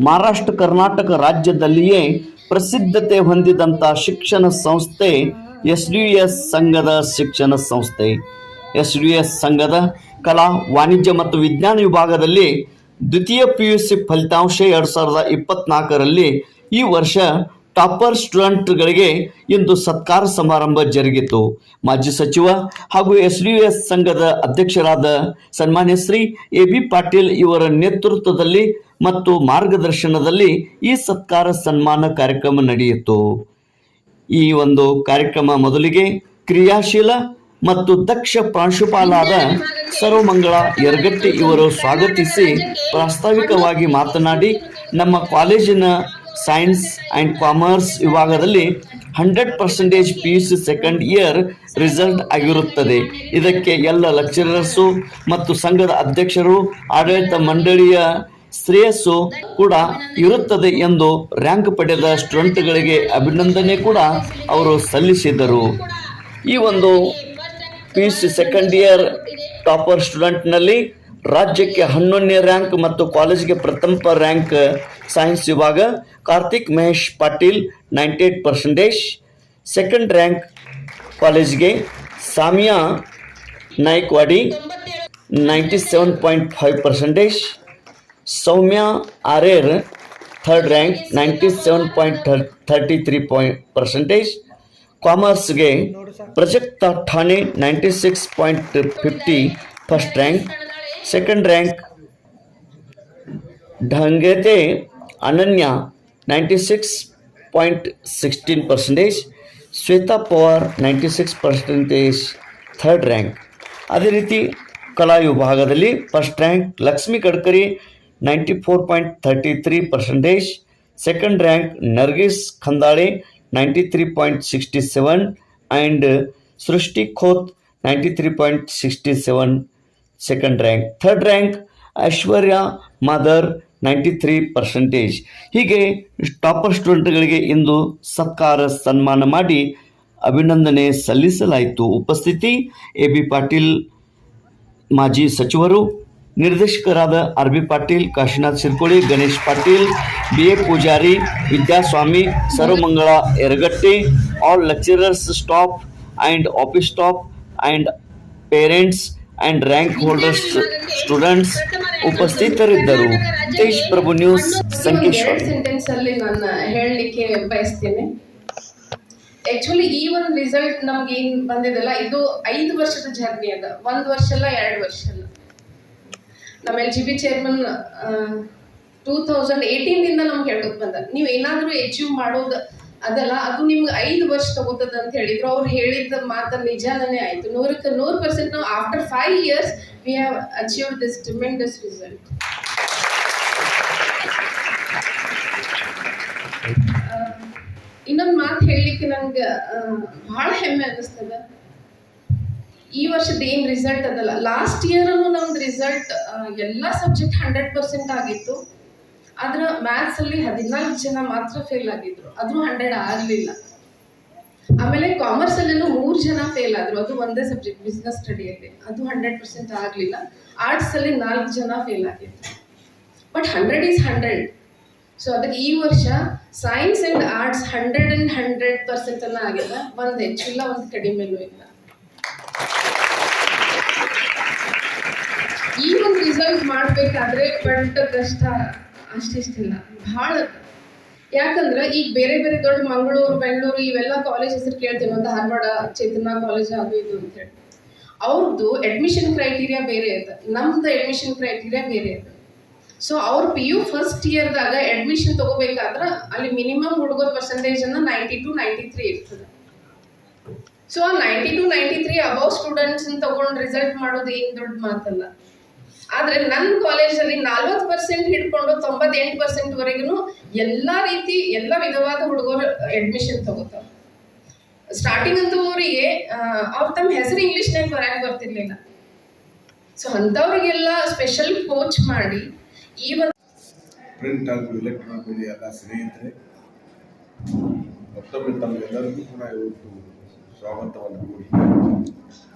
ಮಹಾರಾಷ್ಟ್ರ ಕರ್ನಾಟಕ ರಾಜ್ಯದಲ್ಲಿಯೇ ಪ್ರಸಿದ್ಧತೆ ಹೊಂದಿದಂಥ ಶಿಕ್ಷಣ ಸಂಸ್ಥೆ ಎಸ್ ಡಿ ಎಸ್ ಸಂಘದ ಶಿಕ್ಷಣ ಸಂಸ್ಥೆ. ಎಸ್ ಡಿ ಎಸ್ ಸಂಘದ ಕಲಾ, ವಾಣಿಜ್ಯ ಮತ್ತು ವಿಜ್ಞಾನ ವಿಭಾಗದಲ್ಲಿ ದ್ವಿತೀಯ ಪಿ ಯು ಸಿ ಫಲಿತಾಂಶ ಎರಡು ಸಾವಿರದ ಇಪ್ಪತ್ನಾಲ್ಕರಲ್ಲಿ ಈ ವರ್ಷ ಟಾಪರ್ ಸ್ಟೂಡೆಂಟ್ಗಳಿಗೆ ಇಂದು ಸತ್ಕಾರ ಸಮಾರಂಭ ಜರುಗಿತು. ಮಾಜಿ ಸಚಿವ ಹಾಗೂ ಎಸ್ ಡಿ ಎಸ್ ಸಂಘದ ಅಧ್ಯಕ್ಷರಾದ ಸನ್ಮಾನ್ಯ ಶ್ರೀ ಎ ಬಿ ಪಾಟೀಲ್ ಇವರ ನೇತೃತ್ವದಲ್ಲಿ ಮತ್ತು ಮಾರ್ಗದರ್ಶನದಲ್ಲಿ ಈ ಸತ್ಕಾರ ಸನ್ಮಾನ ಕಾರ್ಯಕ್ರಮ ನಡೆಯಿತು. ಈ ಒಂದು ಕಾರ್ಯಕ್ರಮ ಮೊದಲಿಗೆ ಕ್ರಿಯಾಶೀಲ ಮತ್ತು ದಕ್ಷ ಪ್ರಾಂಶುಪಾಲಾದ ಸರ್ವಮಂಗಳ ಯರಗಟ್ಟಿ ಇವರು ಸ್ವಾಗತಿಸಿ ಪ್ರಾಸ್ತಾವಿಕವಾಗಿ ಮಾತನಾಡಿ, ನಮ್ಮ ಕಾಲೇಜಿನ ಸೈನ್ಸ್ ಆ್ಯಂಡ್ ಕಾಮರ್ಸ್ ವಿಭಾಗದಲ್ಲಿ hundred percentage P U C second year result ಆಗಿರುತ್ತದೆ. ಇದಕ್ಕೆ ಎಲ್ಲ ಲೆಕ್ಚರರ್ಸು ಮತ್ತು ಸಂಘದ ಅಧ್ಯಕ್ಷರು, ಆಡಳಿತ ಮಂಡಳಿಯ ಶ್ರೇಯಸ್ಸು ಕೂಡ ಇರುತ್ತದೆ ಎಂದು ರ್ಯಾಂಕ್ ಪಡೆದ ಸ್ಟೂಡೆಂಟ್ಗಳಿಗೆ ಅಭಿನಂದನೆ ಕೂಡ ಅವರು ಸಲ್ಲಿಸಿದರು. ಈ ಒಂದು P U C second year topper ಸ್ಟೂಡೆಂಟ್ನಲ್ಲಿ ರಾಜ್ಯಕ್ಕೆ ಹನ್ನೊಂದನೇ ರ್ಯಾಂಕ್ ಮತ್ತು ಕಾಲೇಜಿಗೆ ಪ್ರಥಮ ರ್ಯಾಂಕ್ ಸೈನ್ಸ್ ವಿಭಾಗ Karthik Mahesh Patil ninety eight percentage second rank ಕಾಲೇಜ್ಗೆ Samiya Naikwadi ninety seven point five percentage Soumya Arer third rank ninety seven point thirty three point percentage ಕಾಮರ್ಸ್ಗೆ Prajakta Thane ninety six point fifty first rank second rank Dhangete Ananya ninety six point sixteen percentage Shweta Pawar ninety six percentage third rank ಅದೇ ರೀತಿ ಕಲಾ ವಿಭಾಗದಲ್ಲಿ first rank Lakshmi Gadkari ninety four point thirty three percentage second rank Nargis Khandale ninety three point sixty seven and Srushti Khot ninety three point sixty seven second rank third rank Aishwarya Madar ninety three percentage ಹೀಗೆ topper ಸ್ಟೂಡೆಂಟ್ಗಳಿಗೆ ಇಂದು ಸತ್ಕಾರ ಸನ್ಮಾನ ಮಾಡಿ ಅಭಿನಂದನೆ ಸಲ್ಲಿಸಲಾಯಿತು. ಉಪಸ್ಥಿತಿ, A B Patil ಮಾಜಿ ಸಚಿವರು, ನಿರ್ದೇಶಕರಾದ R B Patil, Kashinath Sirkoli Ganesh Patil, B A Pujari, Vidyaswami, Sarvamangala Eragatti all lecturers staff and office staff and parents and rank holders students ಉಪಸ್ಥಿತರಿದ್ದರು. ತೇಜ್ ಪ್ರಭು ನ್ಯೂಸ್ ಸಂಕೇಶ್ವರ್. ಸೆಂಟೆನ್ಸ್ ಅಲ್ಲಿ ನಾನು ಹೇಳಲಿಕ್ಕೆ ಬಯಸ್ತೇನೆ. ಆಕ್ಚುಲಿ ಈ ಒಂದು ರಿಸಲ್ಟ್ ನಮ್ಗೆ ಏನ್ ಬಂದಿದೆಲ್ಲ ಇದು ಐದು ವರ್ಷದ ಜರ್ನಿ ಅದ. ಒಂದ್ ವರ್ಷ ಅಲ್ಲ ಎರಡು ವರ್ಷ ಅಲ್ಲ. ನಮ್ಮ L G B chairman two thousand ಏಯ್ಟೀನ್ದಿಂದ ನಮ್ಗೆ ಹೇಳ್ಕೊತ ಬಂದ. ನೀವು ಏನಾದರೂ ಅಚೀವ್ ಮಾಡೋದು ಅದಲ್ಲ, ಅದು ನಿಮ್ಗೆ ಐದು ವರ್ಷ ತಗೋತದ ಅಂತ ಹೇಳಿದ್ರು. ಅವ್ರು ಹೇಳಿದ ಮಾತು ನಿಜಾನೇ ಆಯ್ತು. ನೂರಕ್ಕೆ ನೂರು ಪರ್ಸೆಂಟ್ ನಾವು after five years we have achieved this tremendous result ಇನ್ನೊಂದು ಮಾತು ಹೇಳಲಿಕ್ಕೆ ನಂಗೆ ಬಹಳ ಹೆಮ್ಮೆ ಅನ್ನಿಸ್ತದ. ಈ ವರ್ಷದ ಏನು ರಿಸಲ್ಟ್ ಅದಲ್ಲ. ಲಾಸ್ಟ್ ಇಯರ್ ನಮ್ದು ರಿಸಲ್ಟ್ ಎಲ್ಲ ಸಬ್ಜೆಕ್ಟ್ ಹಂಡ್ರೆಡ್ ಪರ್ಸೆಂಟ್ ಆಗಿತ್ತು. ಆದ್ರ ಮ್ಯಾಥ್ಸ್ ಅಲ್ಲಿ ಹದಿನಾಲ್ಕು ಜನ ಮಾತ್ರ ಫೇಲ್ ಆಗಿದ್ರು. ಅದು ಹಂಡ್ರೆಡ್ ಆಗಲಿಲ್ಲ. ಆಮೇಲೆ ಕಾಮರ್ಸ್ ಅಲ್ಲಿ ಮೂರು ಜನ ಫೇಲ್ ಆದ್ರು. ಅದು ಒಂದೇ ಸಬ್ಜೆಕ್ಟ್ ಬಿಸ್ನೆಸ್ ಸ್ಟಡಿಯಲ್ಲಿ ಅದು ಹಂಡ್ರೆಡ್ ಪರ್ಸೆಂಟ್ ಆಗಲಿಲ್ಲ. ಆರ್ಟ್ಸ್ ಅಲ್ಲಿ ನಾಲ್ಕು ಜನ ಫೇಲ್ ಆಗಿದ್ರು. But hundred is hundred so ಅದಕ್ಕೆ ಈ ವರ್ಷ science and arts hundred and hundred percent ಅನ್ನ ಆಗಿಲ್ಲ. ಒಂದು ಹೆಚ್ಚಿಲ್ಲ ಒಂದು ಕಡಿಮೆನೂ ಇಲ್ಲ. ಈ ಒಂದು ರಿಸಲ್ಟ್ ಮಾಡ್ಬೇಕಾದ್ರೆ ಪಟ್ಟ ಕಷ್ಟ. ಅಷ್ಟಿಷ್ಟಿಲ್ಲ ಬಹಳ ಯಾಕಂದ್ರೆ ಈಗ ಬೇರೆ ಬೇರೆ ದೊಡ್ಡ ಮಂಗಳೂರು, ಬೆಂಗಳೂರು ಇವೆಲ್ಲ ಕಾಲೇಜ್ ಹೆಸರು ಕೇಳ್ತೀವಿ ಒಂದು ಧಾರವಾಡ ಚೇತನ ಕಾಲೇಜ್ ಅದು ಇದು ಅಂತ ಹೇಳಿ. ಅವ್ರದ್ದು ಅಡ್ಮಿಷನ್ ಕ್ರೈಟೀರಿಯಾ ಬೇರೆ ಇದೆ. ನಮ್ದು ಅಡ್ಮಿಷನ್ ಕ್ರೈಟೀರಿಯಾ ಬೇರೆ ಇದೆ. ಸೊ ಅವ್ರ ಪಿ ಯು ಫಸ್ಟ್ ಇಯರ್ದಾಗ ಅಡ್ಮಿಷನ್ ತಗೋಬೇಕಾದ್ರೆ ಅಲ್ಲಿ ಮಿನಿಮಮ್ ಹುಡುಗರ ಪರ್ಸೆಂಟೇಜ್ ಅನ್ನ ನೈಂಟಿ ಟು ನೈಂಟಿ ತ್ರೀ ಇರ್ತದೆ. So ninety two ninety three above students ತಗೊಂಡು ರಿಸಲ್ಟ್ ಮಾಡೋದು ಏನು ದೊಡ್ಡ ಮಾತಲ್ಲ. ಆದ್ರೆ ನನ್ನ ಕಾಲೇಜಲ್ಲಿ ನಲ್ವತ್ತು ಪರ್ಸೆಂಟ್ ಹಿಡ್ಕೊಂಡು ತೊಂಬತ್ತೆಂಟು ಪರ್ಸೆಂಟ್ ವರೆಗೂ ಎಲ್ಲಾ ರೀತಿ, ಎಲ್ಲ ವಿಧವಾದ ಹುಡುಗರು ಅಡ್ಮಿಷನ್ ತಗೋತಾರ ಸ್ಟಾರ್ಟಿಂಗ್ ಅಂತೂ ಅವರಿಗೆ ಅವ್ರ ತಮ್ಮ ಹೆಸರು ಇಂಗ್ಲಿಷ್ನಾಗ ಬರಕ್ ಬರ್ತಿರ್ಲಿಲ್ಲ. ಸೊ ಅಂಥವ್ರಿಗೆಲ್ಲ ಸ್ಪೆಷಲ್ ಕೋಚ್ ಮಾಡಿ, ಈ ಒಂದು ಮೀಡಿಯಾ ಸ್ನೇಹಿತರೆ. ಮತ್ತೊಮ್ಮೆ ತಮಗೆಲ್ಲರಿಗೂ ಕೂಡ ಇವತ್ತು ಸ್ವಾಗತವನ್ನು ಕೋರಿ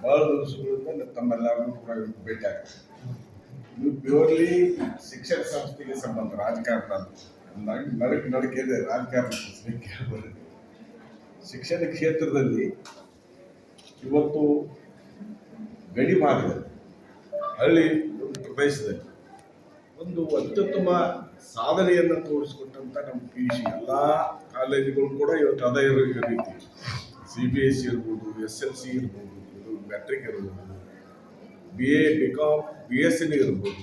ಬಹಳ ದಿವಸಗಳಿಂದ ತಮ್ಮೆಲ್ಲರಿಗೂ ಕೂಡ ಇವತ್ತು ಭೇಟಿ ಆಗ್ತದೆ. ಇದು ಪ್ಯೂರ್ಲಿ ಶಿಕ್ಷಣ ಸಂಸ್ಥೆಗೆ ಸಂಬಂಧ ರಾಜಕಾರಣ ನಡಕ್ ನಡಕೆ ಇದೆ ರಾಜಕಾರಣ ಶಿಕ್ಷಣ ಕ್ಷೇತ್ರದಲ್ಲಿ ಇವತ್ತು ಗಡಿ ಭಾಗದಲ್ಲಿ ಹಳ್ಳಿ ಪ್ರದೇಶದಲ್ಲಿ ಒಂದು ಅತ್ಯುತ್ತಮ ಸಾಧನೆಯನ್ನು ತೋರಿಸಿಕೊಟ್ಟಂತ ನಮ್ಮ ಪಿ ಯು ಸಿ ಎಲ್ಲ ಕಾಲೇಜುಗಳು ಕೂಡ ಇವತ್ತು ಅದೇ ಇರೋ ರೀತಿ ಸಿ ಬಿ ಎಸ್ ಸಿ ಇರ್ಬೋದು ಎಸ್ ಎಲ್ ಸಿ ಇರ್ಬೋದು ಮೆಟ್ರಿಕ್ ಇರ್ಬೋದು. B A B com B S ಸಿನೇ ಇರ್ಬೋದು.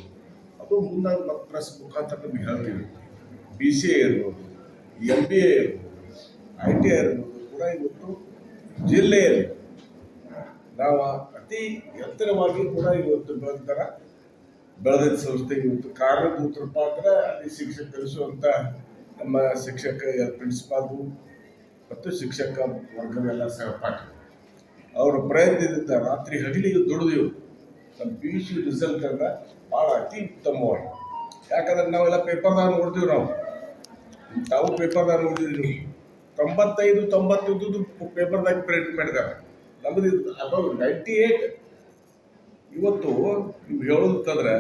ಅದು ಮುಂದೆ ಮತ್ತೆ ಪ್ರೆಸ್ ಮುಖಾಂತರ ನಮ್ಗೆ ಹೇಳ್ತೀವಿ ಬಿ ಸಿ ಎ ಇರ್ಬೋದು ಎಂ ಬಿ ಎ ಇರ್ಬೋದು ಐ ಟಿ ಐ ಇರ್ಬೋದು, ಕೂಡ ಇವತ್ತು ಜಿಲ್ಲೆಯಲ್ಲಿ ನಾವು ಅತಿ ಎತ್ತರವಾಗಿ ಕೂಡ ಇವತ್ತು ಬೆಳೆದಾರ ಬೆಳೆದ ಸಂಸ್ಥೆ ಇವತ್ತು. ಕಾರಣಭೂತರಪ್ಪ ಪಾತ್ರ ಅಲ್ಲಿ ಶಿಕ್ಷಕ ಕಲಿಸುವಂತ ನಮ್ಮ ಶಿಕ್ಷಕ ಪ್ರಿನ್ಸಿಪಾಲ್ರು ಮತ್ತು ಶಿಕ್ಷಕ ವರ್ಗವೆಲ್ಲ ಸಹಪಾಠಿ. ಅವರು ಪ್ರಯತ್ನದಿಂದ ರಾತ್ರಿ ಹಗಲಿಗೆ ದುಡಿದೆವು. ನಮ್ಮ ಪಿ ಯು ಸಿ ರಿಸಲ್ಟ್ ಅನ್ನ ಭಾಳ ಅತಿ ಉತ್ತಮವಾಗಿ ಯಾಕಂದ್ರೆ ನಾವೆಲ್ಲ ಪೇಪರ್ದಾಗ ನೋಡ್ತೀವಿ ನಾವು. ತಾವು ಪೇಪರ್ದಾಗ ನೋಡಿದೀವಿ. ತೊಂಬತ್ತೈದು ತೊಂಬತ್ತೈದು ಪೇಪರ್ದಾಗ ಪ್ರಿಂಟ್ ಮಾಡಿದ್ದಾರೆ. ನಮ್ಮದು ಅಬೌವ್ ನೈಂಟಿ ಏಟ್ ಇವತ್ತು ನೀವು ಹೇಳೋದಂತಂದ್ರೆ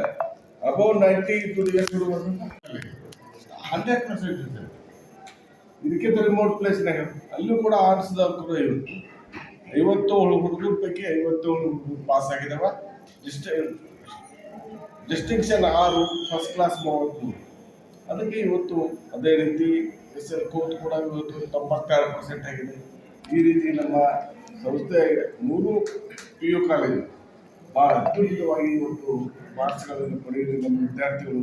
ಅಬೌವ್ ನೈಂಟಿ ಟು ಎಷ್ಟು ಹಂಡ್ರೆಡ್ ಪರ್ಸೆಂಟ್ ಇದೆ. ಇದಕ್ಕಿಂತ ರಿಮೋಟ್ ಪ್ಲೇಸ್ನಾಗ ಅಲ್ಲೂ ಕೂಡ ಆರ್ಟ್ಸ್ದವ್ರು ಇವತ್ತು ಐವತ್ತೇಳು ಹುಡುಗರು ಪೈಕಿ ಐವತ್ತೇಳು ಹುಡುಗರು ಪಾಸ್ ಆಗಿದಾವ. ಡಿಸ್ಟ ಡಿಸ್ಟಿಂಕ್ಷನ್ ಆರು ಫಸ್ಟ್ ಕ್ಲಾಸ್ ಮೂವತ್ತು ಅದಕ್ಕೆ ಇವತ್ತು ಅದೇ ರೀತಿ ಎಸ್ ಎಲ್ ಕೋರ್ಟ್ ಕೂಡ ಇವತ್ತು ತೊಂಬತ್ತಾರು ಪರ್ಸೆಂಟ್ ಆಗಿದೆ. ಈ ರೀತಿ ನಮ್ಮ ಸಂಸ್ಥೆ ಮೂರು ಪಿ ಯು ಕಾಲೇಜು ಭಾಳ ಅತ್ಯುನ್ನತವಾಗಿ ಇವತ್ತು ಮಾರ್ಕ್ಸ್ಗಳನ್ನು ಪಡೆಯಲು ನಮ್ಮ ವಿದ್ಯಾರ್ಥಿಗಳು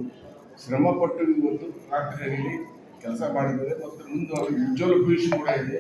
ಶ್ರಮಪಟ್ಟು ಇವತ್ತು ರಾತ್ರಿಯಲ್ಲಿ ಕೆಲಸ ಮಾಡಿದ್ದಾರೆ. ಮತ್ತು ಮುಂದೆ ಉಜ್ವಲ ಭವಿಷ್ಯ ಕೂಡ ಇದೆ.